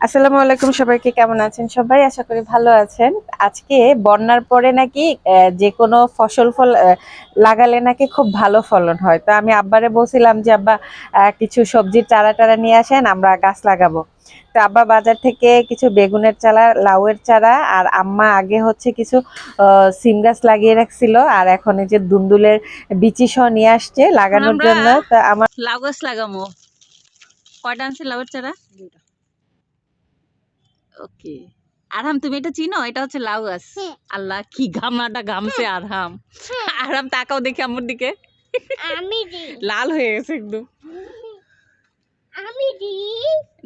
আসসালামু আলাইকুম সবাইকে কেমন আছেন সবাই? আশা করি ভালো আছেন। আজকে বন্যার পরে নাকি আহ, যে কোনো ফসল ফল আহ, লাগালে নাকি খুব ভালো ফলন হয়। তো আমি আব্বারে বলছিলাম যে আব্বা আহ, কিছু সবজির চারা টারা নিয়ে আসেন আমরা গাছ লাগাবো। তো আব্বা বাজার থেকে কিছু বেগুনের চারা লাউয়ের চারা আর আম্মা আগে হচ্ছে কিছু আহ, সিম গাছ লাগিয়ে রাখছিল আর এখন এই যে দুন্দুলের বিচি সহ নিয়ে আসছে লাগানোর জন্য। তো আমার লাউ গাছ লাগামো। কয়টা আনছে লাউয়ের চারা? ওকে। আরহাম তুমি এটা চিনো? এটা হচ্ছে লাউ গাছ আল্লাহ কি ঘামাটা ঘামছে আরহাম। আরহাম তাকাও দেখি আমার দিকে। আমি লাল হয়ে গেছে একদম। আমি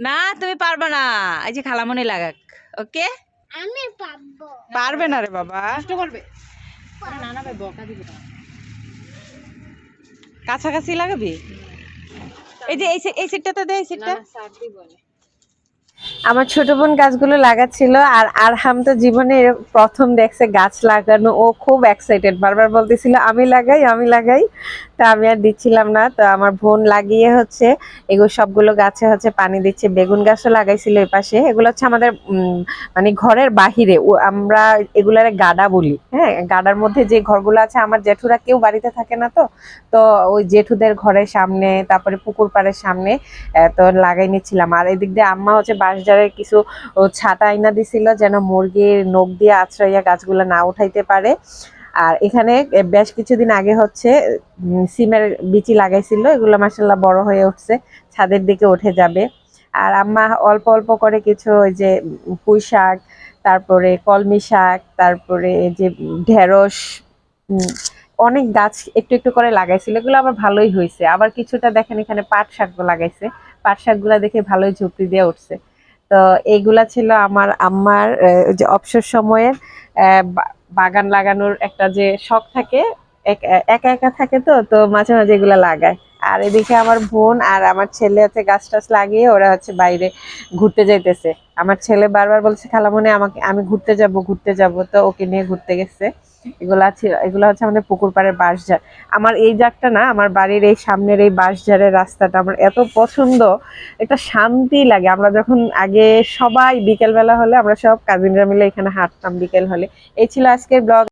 না তুমি পারবে না। এই যে খালামনি লাগাক। ওকে? আমি পাবো পারবে না রে বাবা। কাছাকাছি লাগাবি? এই যে এই সিটটা দে এই সিটটা আমার ছোট বোন গাছগুলো লাগাচ্ছিল আর আরহাম তো জীবনে প্রথম দেখছে গাছ লাগানো। ও খুব এক্সাইটেড বারবার বলতেছিল, আমি লাগাই আমি লাগাই। তা আমি আর দিচ্ছিলাম না। তো আমার বোন লাগিয়ে হচ্ছে এগুলো সবগুলো গাছে হচ্ছে পানি দিচ্ছে। বেগুন গাছও লাগাইছিল এই পাশে। এগুলো হচ্ছে আমাদের মানে ঘরের বাহিরে। আমরা এগুলারে গাডা বলি হ্যাঁ? গাডার মধ্যে যে ঘরগুলো আছে, আমার জেঠুরা কেউ বাড়িতে থাকে না তো। তো ওই জেঠুদের ঘরের সামনে, তারপরে পুকুর পাড়ের সামনে তো লাগাই নিচ্ছিলাম। আর এদিক দিয়ে আম্মা হচ্ছে বাঁশঝাড়ের কিছু ছাতা আইনা দিছিল যেন মুরগির নখ দিয়ে আশ্রয়া গাছগুলো না উঠাইতে পারে। আর এখানে বেশ কিছুদিন আগে হচ্ছে সিমের বিচি লাগাইছিল। এগুলো মাসাল্লাহ বড় হয়ে উঠছে, ছাদের দিকে উঠে যাবে। আর আম্মা অল্প অল্প করে কিছু ওই যে পুঁই শাক, তারপরে কলমি শাক, তারপরে যে ঢেঁড়স অনেক গাছ একটু একটু করে লাগাইছিল। এগুলো আবার ভালোই হয়েছে আবার কিছুটা দেখেন এখানে পাট শাক লাগাইছে। পাট শাকগুলা দেখে ভালোই ঝুঁকি দিয়ে উঠছে। তো এইগুলা ছিল আমার আম্মার যে অবসর সময়ের বাগান লাগানোর একটা যে শখ থাকে, এক- একা থাকে তো তো মাঝে মাঝে এগুলা লাগায়। আর এদিকে আমার বোন আর আমার ছেলে আছে গাছ টাছ লাগিয়ে ওরা হচ্ছে বাইরে ঘুরতে যাইতেছে। আমার ছেলে বারবার বলছে, খালামনে, আমাকে, আমি ঘুরতে যাব ঘুরতে যাব। তো ওকে নিয়ে ঘুরতে গেছে। এগুলা এগুলো হচ্ছে আমাদের পুকুর পাড়ের বাঁশঝাড়। আমার এই জায়গাটা না, আমার বাড়ির এই সামনের এই বাঁশঝাড়ের রাস্তাটা আমার এত পছন্দ, একটা শান্তি লাগে। আমরা যখন আগে সবাই বিকেল বেলা হলে আমরা সব কাজিনরা মিলে এখানে হাঁটতাম বিকেল হলে। এই ছিল আজকের ব্লগ।